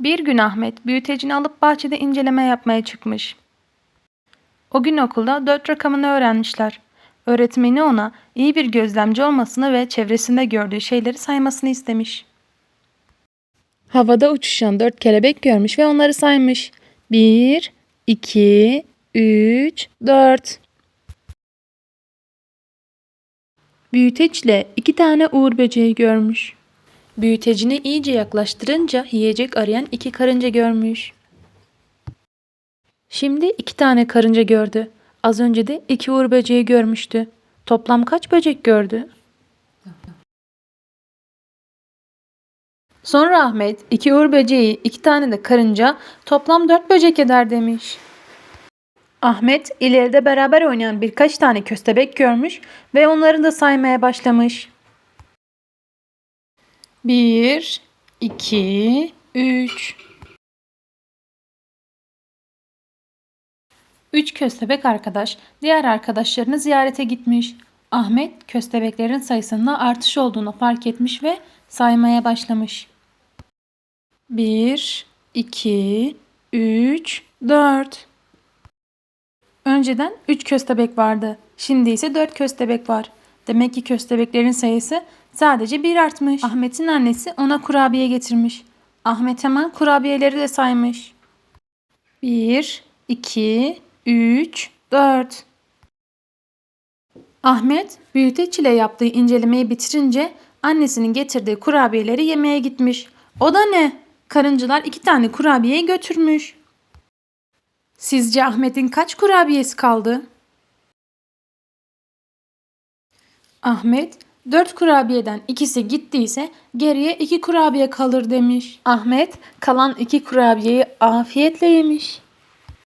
Bir gün Ahmet büyütecini alıp bahçede inceleme yapmaya çıkmış. O gün okulda dört rakamını öğrenmişler. Öğretmeni ona iyi bir gözlemci olmasını ve çevresinde gördüğü şeyleri saymasını istemiş. Havada uçuşan dört kelebek görmüş ve onları saymış. Bir, iki, üç, dört. Büyüteçle iki tane uğur böceği görmüş. Büyütecini iyice yaklaştırınca yiyecek arayan iki karınca görmüş. Şimdi iki tane karınca gördü. Az önce de iki uğur böceği görmüştü. Toplam kaç böcek gördü? Sonra Ahmet iki uğur böceği, iki tane de karınca toplam dört böcek eder demiş. Ahmet ileride beraber oynayan birkaç tane köstebek görmüş ve onları da saymaya başlamış. Bir, iki, üç. Üç köstebek arkadaş diğer arkadaşlarını ziyarete gitmiş. Ahmet köstebeklerin sayısında artış olduğunu fark etmiş ve saymaya başlamış. Bir, iki, üç, dört. Önceden 3 köstebek vardı. Şimdi ise 4 köstebek var. Demek ki köstebeklerin sayısı sadece bir artmış. Ahmet'in annesi ona kurabiye getirmiş. Ahmet hemen kurabiyeleri de saymış. 1, 2, 3, 4. Ahmet büyüteç ile yaptığı incelemeyi bitirince annesinin getirdiği kurabiyeleri yemeye gitmiş. O da ne? Karıncılar iki tane kurabiyeyi götürmüş. Sizce Ahmet'in kaç kurabiyesi kaldı? Ahmet, dört kurabiyeden ikisi gittiyse geriye iki kurabiye kalır demiş. Ahmet, kalan iki kurabiyeyi afiyetle yemiş.